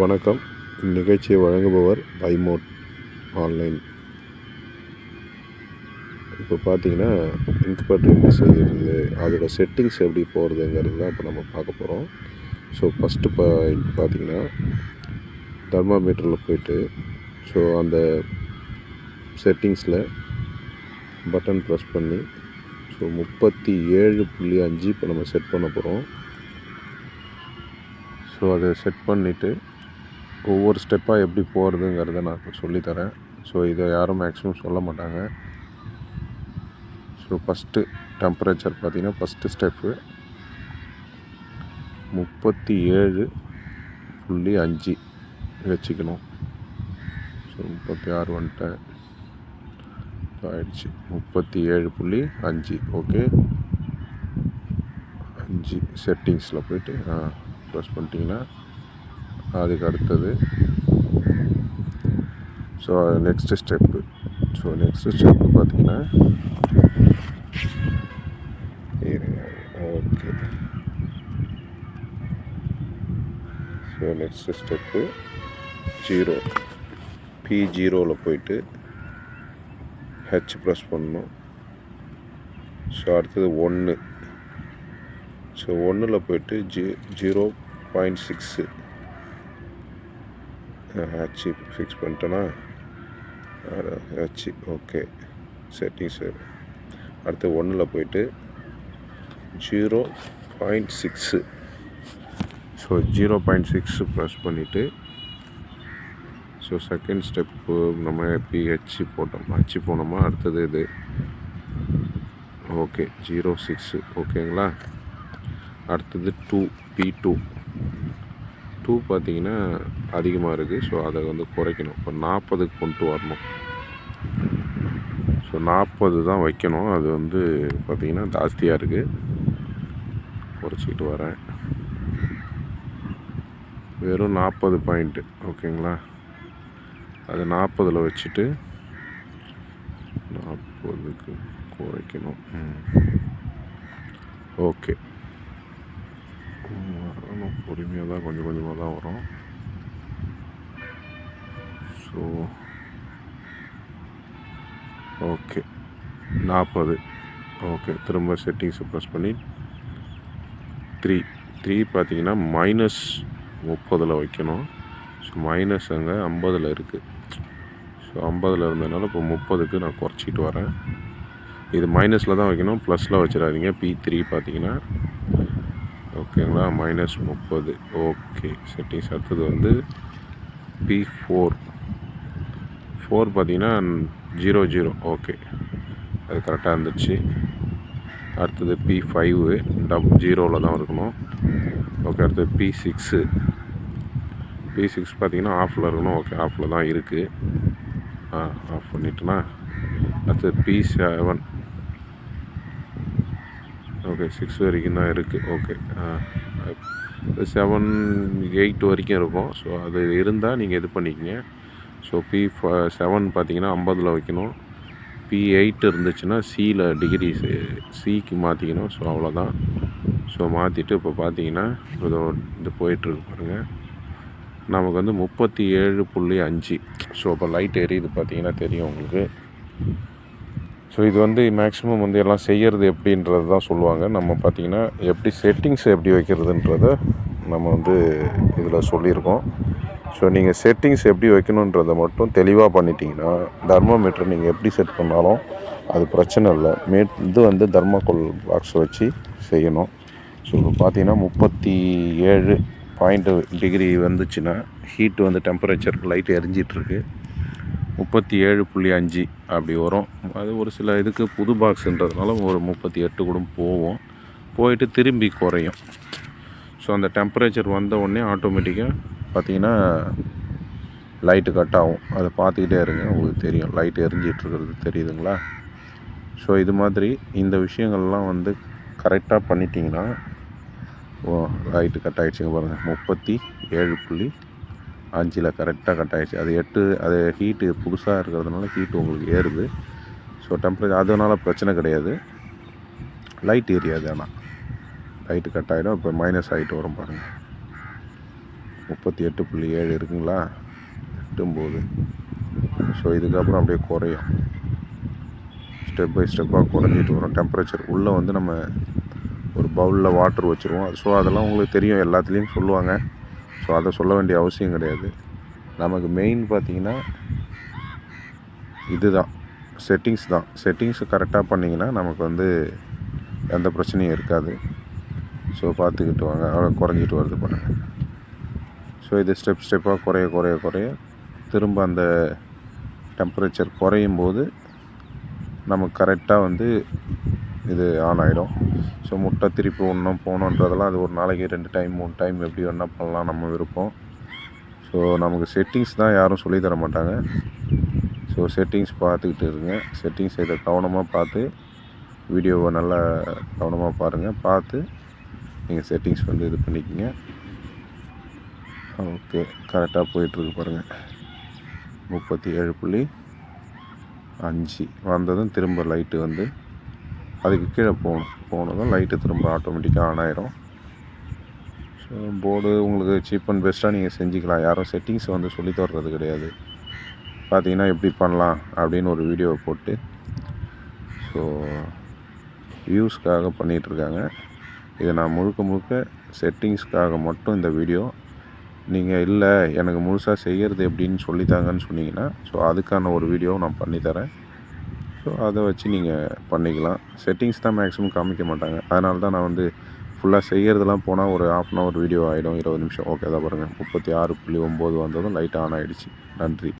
வணக்கம். இந்நிகழ்ச்சியை வழங்குபவர் பைமோட் ஆன்லைன். இப்போ பார்த்தீங்கன்னா இங்க் பட் எப்படி செய்கிறது அதோடய செட்டிங்ஸ் எப்படி போகிறதுங்கிறது தான் இப்போ நம்ம பார்க்க போகிறோம் ஸோ ஃபஸ்ட்டு இப்போ பார்த்தீங்கன்னா தெர்மாமீட்டரில் போயிட்டு ஸோ அந்த செட்டிங்ஸில் பட்டன் ப்ரெஸ் பண்ணி ஸோ முப்பத்தி ஏழு புள்ளி அஞ்சு இப்போ நம்ம செட் பண்ண போகிறோம் ஸோ அதை செட் பண்ணிவிட்டு ஒவ்வொரு ஸ்டெப்பாக எப்படி போகிறதுங்கிறத நான் இப்போ சொல்லித்தரேன். ஸோ இதை யாரும் மேக்ஸிமம் சொல்ல மாட்டாங்க. ஸோ ஃபஸ்ட்டு டெம்பரேச்சர் பார்த்திங்கன்னா ஃபஸ்ட்டு ஸ்டெப்பு முப்பத்தி ஏழு புள்ளி அஞ்சு வச்சுக்கணும். ஸோ முப்பத்தி ஆறு வந்துட்டேன் ஆயிடுச்சு. முப்பத்தி ஏழு புள்ளி அஞ்சு ஓகே அஞ்சு செட்டிங்ஸில் போயிட்டு ஆ ப்ரெஸ் பண்ணிட்டீங்கன்னா அதுக்கு அடுத்தது. So next step so next step பார்த்தீங்கன்னா okay so next step zero P ஜீரோவில் போயிட்டு ஹெச் ப்ரெஸ் பண்ணணும். ஸோ அடுத்தது ஒன்று ஸோ ஒன்றில் போயிட்டு G zero point six H fix பண்ணிட்டேன்னா ஹெச் ஓகே செட்டிங்ஸு அடுத்து ஒன்றில் போயிட்டு zero point six so zero point six press பண்ணிவிட்டு ஸோ செகண்ட் ஸ்டெப்பு நம்ம பிஹெச் போட்டோம். ஹெச் போனோமா? அடுத்தது இது. ஓகே ஜீரோ சிக்ஸு ஓகேங்களா அடுத்தது டூ பி டூ டூ பார்த்தீங்கன்னா அதிகமாக இருக்குது ஸோ அதை வந்து குறைக்கணும். இப்போ நாற்பதுக்கு கொண்டு வரணும். ஸோ நாற்பது தான் வைக்கணும். அது வந்து பார்த்திங்கன்னா ஜாஸ்தியாக இருக்குது குறைச்சிக்கிட்டு வரேன். வெறும் நாற்பது பாயிண்ட்டு ஓகேங்களா? அது நாற்பதில் வச்சுட்டு நாற்பதுக்கு குறைக்கணும். ஓகே. வரணும் பொறுமையாக தான் கொஞ்சம் கொஞ்சமாக தான் வரும் ஸோ ஓகே நாற்பது ஓகே திரும்ப செட்டிங்ஸை ப்ரெஸ் பண்ணி த்ரீ த்ரீ பார்த்தீங்கன்னா மைனஸ் முப்பதில் வைக்கணும். ஸோ மைனஸ் அங்கே ஐம்பதில் இருக்குது ஸோ ஐம்பதில் இருந்ததுனால இப்போ முப்பதுக்கு நான் குறைச்சிட்டு வரேன். இது மைனஸில் தான் வைக்கணும். ப்ளஸில் வச்சிடாதீங்க. பி த்ரீ பார்த்தீங்கன்னா ஓகேங்களா? மைனஸ் முப்பது. ஓகே. செட்டிங்ஸ் அடுத்தது வந்து பி ஃபோர் ஃபோர் பார்த்தீங்கன்னா ஜீரோ ஜீரோ ஓகே. அது கரெக்டாக இருந்துச்சு. அடுத்தது பி ஃபைவு டப் ஜீரோவில் தான் இருக்கணும். ஓகே அடுத்தது பி சிக்ஸு பி சிக்ஸ் பார்த்தீங்கன்னா ஆஃபில் இருக்கணும். ஓகே ஆஃபில் தான் இருக்குது ஆ ஆஃப் பண்ணிட்டேன்னா அடுத்தது பி செவன் ஓகே சிக்ஸ் வரைக்கும் தான் இருக்குது ஓகே செவன் எயிட் வரைக்கும் இருக்கும். ஸோ அது இருந்தால் நீங்கள் இது பண்ணிக்கங்க. ஸோ பி செவன் பார்த்தீங்கன்னா ஐம்பதில் வைக்கணும். பி எயிட் இருந்துச்சுன்னா சியில் டிகிரி சிக்கு மாற்றிக்கணும் ஸோ அவ்வளோதான் ஸோ மாற்றிட்டு இப்போ பார்த்தீங்கன்னா இதோ இது போயிட்டுருக்கு பாருங்கள் நமக்கு வந்து முப்பத்தி ஏழு புள்ளி அஞ்சு. ஸோ இப்போ லைட் எரியுது பார்த்தீங்கன்னா தெரியும் உங்களுக்கு. ஸோ இது வந்து மேக்ஸிமம் வந்து எல்லாம் செய்கிறது எப்படின்றது தான் சொல்லுவாங்க. நம்ம பார்த்திங்கன்னா எப்படி செட்டிங்ஸை எப்படி வைக்கிறதுன்றத நம்ம வந்து இதில் சொல்லியிருக்கோம். ஸோ நீங்கள் செட்டிங்ஸ் எப்படி வைக்கணுன்றதை மட்டும் தெளிவாக பண்ணிட்டீங்கன்னா தர்மோமீட்டர் நீங்கள் எப்படி செட் பண்ணாலும் அது பிரச்சனை இல்லை. மே இது வந்து தர்மாக்கோல் பாக்ஸ் வச்சு செய்யணும். ஸோ இப்போ பார்த்தீங்கன்னா முப்பத்தி ஏழு பாயிண்ட் டிகிரி வந்துச்சுன்னா ஹீட் வந்து டெம்பரேச்சர் லைட் எரிஞ்சிட்ருக்கு முப்பத்தி ஏழு புள்ளி அஞ்சு அப்படி வரும். அது ஒரு சில இதுக்கு புது பாக்ஸுன்றதுனால ஒரு முப்பத்தி எட்டு கூட போவோம் போயிட்டு திரும்பி குறையும். ஸோ அந்த டெம்பரேச்சர் வந்த உடனே ஆட்டோமேட்டிக்காக பார்த்தீங்கன்னா லைட்டு கட் ஆகும். அதை பார்த்துக்கிட்டே இருங்க உங்களுக்கு தெரியும். லைட் எரிஞ்சிட்ருக்கிறது தெரியுதுங்களா? ஸோ இது மாதிரி இந்த விஷயங்கள்லாம் வந்து கரெக்டாக பண்ணிட்டிங்கன்னா ஓ லைட்டு கட் ஆகிடுச்சிங்க பாருங்கள் முப்பத்தி ஏழு புள்ளி அஞ்சில் கரெக்டாக கட் ஆகிடுச்சு அது எட்டு அது ஹீட்டு புதுசாக இருக்கிறதுனால ஹீட்டு உங்களுக்கு ஏறுது. ஸோ டெம்பரேச்சர் அதனால் பிரச்சனை கிடையாது. லைட் ஏரியாது ஆனால் லைட்டு கட் ஆகிடும் இப்போ மைனஸ் ஆகிட்டு வரும் பாருங்கள் முப்பத்தி எட்டு புள்ளி ஏழு இருக்குங்களா? எட்டும்போது. ஸோ இதுக்கப்புறம் அப்படியே குறையும். ஸ்டெப் பை ஸ்டெப்பாக குறைஞ்சிட்டு வரும். டெம்பரேச்சர் உள்ளே வந்து நம்ம ஒரு பவுலில் வாட்டர் வச்சுருவோம். ஸோ அதெல்லாம் உங்களுக்கு தெரியும். எல்லாத்துலேயும் சொல்லுவாங்க. ஸோ அதை சொல்ல வேண்டிய அவசியம் கிடையாது. நமக்கு மெயின் பார்த்தீங்கன்னா இதுதான். செட்டிங்ஸ் தான். செட்டிங்ஸ் கரெக்டாக பண்ணிங்கன்னா நமக்கு வந்து எந்த பிரச்சனையும் இருக்காது. ஸோ பார்த்துக்கிட்டு வாங்க. அவ்வளோ குறைஞ்சிட்டு வருது பாருங்கள் ஸோ இது ஸ்டெப் ஸ்டெப்பாக குறைய குறைய குறைய திரும்ப அந்த டெம்பரேச்சர் குறையும் போது நமக்கு கரெக்டாக வந்து இது ஆன் ஆகிடும் ஸோ முட்டை திருப்பி ஒன்றும் போகணுன்றதெல்லாம் அது ஒரு நாளைக்கு ரெண்டு டைம் மூணு டைம் எப்படி வேணால் பண்ணலாம் நம்ம விருப்பம். ஸோ நமக்கு செட்டிங்ஸ் தான் யாரும் சொல்லித் தர மாட்டாங்க. ஸோ செட்டிங்ஸ் பார்த்துக்கிட்டு இருங்க. செட்டிங்ஸ் இதை கவனமாக பார்த்து வீடியோவை நல்லா கவனமாக பாருங்கள் பார்த்து நீங்கள் செட்டிங்ஸ் வந்து இது பண்ணிக்கோங்க. ஓகே கரெக்டாக போயிட்டுருக்கு பாருங்கள் முப்பத்தி ஏழு புள்ளி அஞ்சு. வந்ததும் திரும்ப லைட்டு வந்து அதுக்கு கீழே போகணும் போனதும் லைட்டு திரும்ப ஆட்டோமேட்டிக்காக ஆன் ஆயிரும். ஸோ போர்டு உங்களுக்கு சீப் அண்ட் பெஸ்ட்டாக நீங்கள் செஞ்சுக்கலாம். யாரும் செட்டிங்ஸ் வந்து சொல்லி தர்றது கிடையாது. பார்த்தீங்கன்னா எப்படி பண்ணலாம் அப்படின்னு ஒரு வீடியோவை போட்டு. ஸோ வியூஸ்க்காக பண்ணிகிட்ருக்காங்க இதை நான் முழுக்க முழுக்க செட்டிங்ஸ்க்காக மட்டும் இந்த வீடியோ நீங்கள் இல்லை எனக்கு முழுசாக செய்கிறது எப்படின்னு சொல்லித்தாங்கன்னு சொன்னீங்கன்னா ஸோ அதுக்கான ஒரு வீடியோ நான் பண்ணித்தரேன். ஸோ அதை வச்சு நீங்கள் பண்ணிக்கலாம். செட்டிங்ஸ் தான் மேக்ஸிமம் காமிக்க மாட்டாங்க. அதனால தான் நான் வந்து ஃபுல்லாக செய்கிறதெல்லாம் போனால் ஒரு ஆஃப் அன் ஹவர் வீடியோ ஆகிடும் இருபது நிமிஷம். ஓகே தான் பாருங்கள் முப்பத்தி ஆறு புள்ளி ஒம்பது வந்ததும் லைட் ஆன் ஆகிடுச்சு நன்றி.